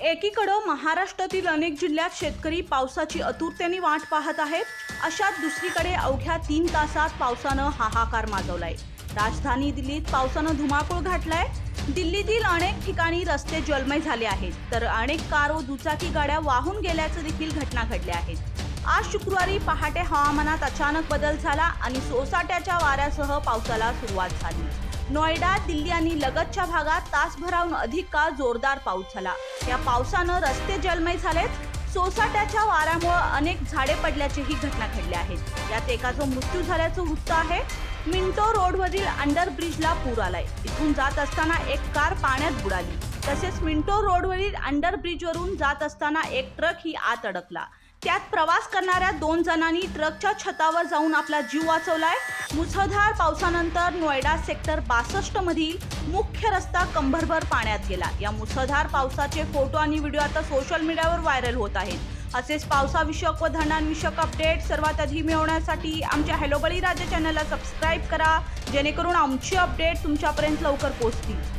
एकीकडं महाराष्ट्रातील अनेक जिल्ह्यात शेतकरी पावसाची आतुरतेने वाट पाहत आहेत. अशात दुसरीकडे अवघ्या तीन तासात पावसानं हाहाकार माजवलाय. राजधानी दिल्लीत पावसानं धुमाकूळ घातलाय. दिल्लीतील अनेक ठिकाणी रस्ते जलमय झाले आहेत. तर अनेक कार व दुचाकी गाड्या वाहून गेल्याचं देखील घटना घडल्या आहेत. आज शुक्रवारी पहाटे हवामानात अचानक बदल झाला आणि सोसाट्याच्या वाऱ्यासह पावसाला सुरुवात झाली. नोएडा दिल्ली आणि लगतच्या भागात तासभराहून अधिक काळ जोरदार पाऊस झाला. या पावसानं रस्ते जलमय झालेत. सोसाट्याच्या वाऱ्यामुळे अनेक झाडे पडल्याचीही घटना घडल्या आहेत. यात एकाचा मृत्यू झाल्याचं वृत्त आहे मिंटो रोडवरील अंडरब्रिजला पूर आलाय. इथून जात असताना एक कार पाण्यात बुडाली. तसेच मिंटो रोडवरील अंडरब्रिजवरून जात असताना एक ट्रक ही आत अडकला. त्यात प्रवास करणाऱ्या दोन जणांनी ट्रकच्या छतावर जाऊन आपला जीव वाचवलाय. मुसळधार पावसानंतर नोएडा सेक्टर बासष्ट मधील मुख्य रस्ता कंभरभर पाण्यात गेला. या मुसळधार पावसाचे फोटो आणि व्हिडिओ आता सोशल मीडियावर व्हायरल होत आहेत. असेच पावसाविषयक व धरणांविषयक अपडेट सर्वात आधी मिळवण्यासाठी आमच्या हॅलो बळी राज्य चॅनलला सबस्क्राईब करा. जेणेकरून आमची अपडेट तुमच्यापर्यंत लवकर पोहोचतील.